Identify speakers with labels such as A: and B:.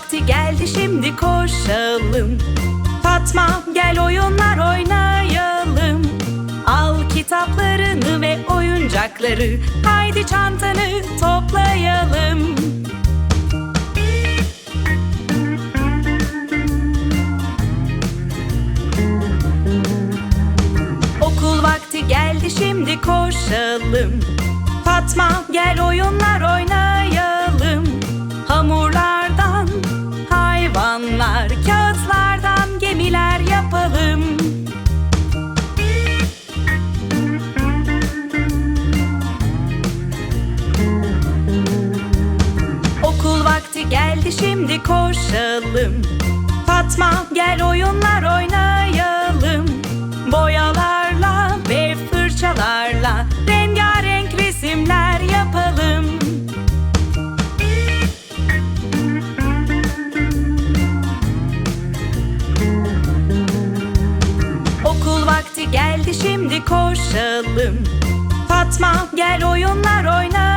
A: vakti geldi şimdi koşalım. Fatma gel oyunlar oynayalım. Al kitaplarını ve oyuncakları Haydi çantanı toplayalım. Okul vakti geldi şimdi koşalım. Fatma gel oyunlar oynayalım geldi şimdi koşalım. Fatma gel oyunlar oynayalım. Boyalarla ve fırçalarla Rengarenk resimler yapalım. Okul vakti geldi şimdi koşalım. Fatma gel oyunlar oynayalım